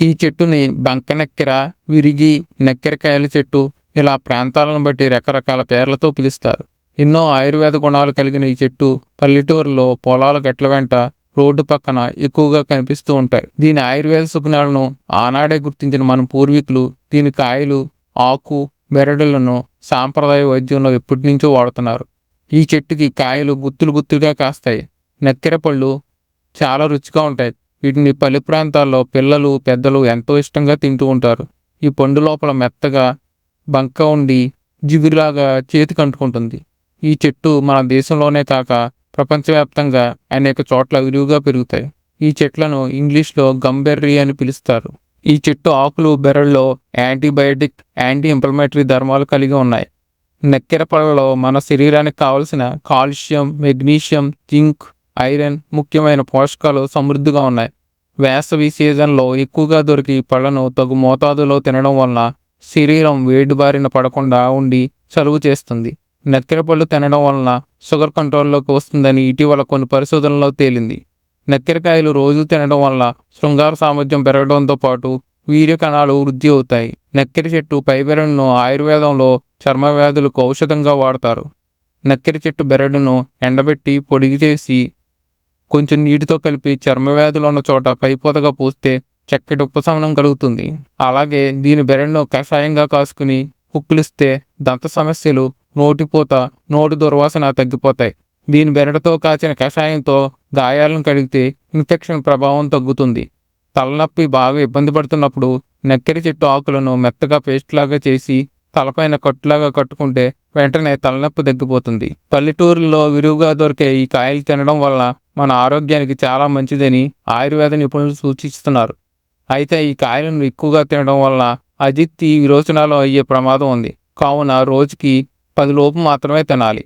ఈ చెట్టుని బంక నెక్కెర విరిగి నెక్కెరకాయల చెట్టు ఇలా ప్రాంతాలను బట్టి రకరకాల పేర్లతో పిలుస్తారు. ఎన్నో ఆయుర్వేద గుణాలు కలిగిన ఈ చెట్టు పల్లెటూరులో పొలాల గట్ల వెంట రోడ్డు పక్కన ఎక్కువగా కనిపిస్తూ ఉంటాయి. దీని ఆయుర్వేద సుగుణాలను ఆనాడే గుర్తించిన మన పూర్వీకులు దీని కాయలు ఆకు బెరడులను సాంప్రదాయ వైద్యంలో ఎప్పటి నుంచో వాడుతున్నారు. ఈ చెట్టుకి కాయలు గుత్తులు గుత్తులుగా కాస్తాయి. నెక్కెర పళ్ళు చాలా రుచిగా ఉంటాయి. వీటిని పల్లె ప్రాంతాల్లో పిల్లలు పెద్దలు ఎంతో ఇష్టంగా తింటూ ఉంటారు. ఈ పండు లోపల మెత్తగా బంక ఉండి జిగురులాగా చేతికి అంటుకుంటుంది ఈ చెట్టు మన దేశంలోనే కాక ప్రపంచవ్యాప్తంగా అనేక చోట్ల విరివిగా పెరుగుతాయి. ఈ చెట్లను ఇంగ్లీష్లో గంబెర్రీ అని పిలుస్తారు. ఈ చెట్టు ఆకులు బెరల్లో యాంటీబయాటిక్ యాంటీ ఇంప్లమేటరీ ధర్మాలు కలిగి ఉన్నాయి. నెక్కెర పళ్ళలో మన శరీరానికి కావలసిన కాల్షియం మెగ్నీషియం జింక్ ఐరన్ ముఖ్యమైన పోషకాలు సమృద్ధిగా ఉన్నాయి. వేసవి సీజన్లో ఎక్కువగా దొరికి పళ్ళను తగు మోతాదులో తినడం వలన శరీరం వేడి బారిన పడకుండా ఉండి చలువు చేస్తుంది. నెక్కెర పళ్ళు తినడం వలన షుగర్ కంట్రోల్లోకి వస్తుందని ఇటీవల కొన్ని పరిశోధనల్లో తేలింది. నెక్కెరకాయలు రోజు తినడం వల్ల శృంగార సామర్థ్యం పెరగడంతో పాటు వీర్య కణాలు వృద్ధి అవుతాయి. నెక్కెర చెట్టు పైబెరడును ఆయుర్వేదంలో చర్మ వ్యాధులకు ఔషధంగా వాడతారు. నెక్కెర చెట్టు బెరడును ఎండబెట్టి పొడిగి చేసి కొంచెం నీటితో కలిపి చర్మ వ్యాధులు ఉన్న చోట పైపోతగా పూస్తే చక్కటి ఉపశమనం కలుగుతుంది. అలాగే దీని బెరడును కషాయంగా కాసుకుని కుక్కులిస్తే దంత సమస్యలు నోటిపోత నోటి దుర్వాసన తగ్గిపోతాయి. దీని బెరడుతో కాచిన కషాయంతో గాయాలను కడిగితే ఇన్ఫెక్షన్ ప్రభావం తగ్గుతుంది. తలనొప్పి బాగా ఇబ్బంది పడుతున్నప్పుడు నెక్కరి చెట్టు ఆకులను మెత్తగా పేస్ట్ లాగా చేసి తలపైన కట్టులాగా కట్టుకుంటే వెంటనే తలనొప్పి తగ్గిపోతుంది. పల్లెటూరులో విరివిగా దొరికే ఈ కాయలు తినడం వల్ల మన ఆరోగ్యానికి చాలా మంచిదని ఆయుర్వేద నిపుణులు సూచిస్తున్నారు. అయితే ఈ కాయలను ఎక్కువగా తినడం వలన అజిత్తి విరోచనాలు అయ్యే ప్రమాదం ఉంది. కావున రోజుకి పది లోపు మాత్రమే తినాలి.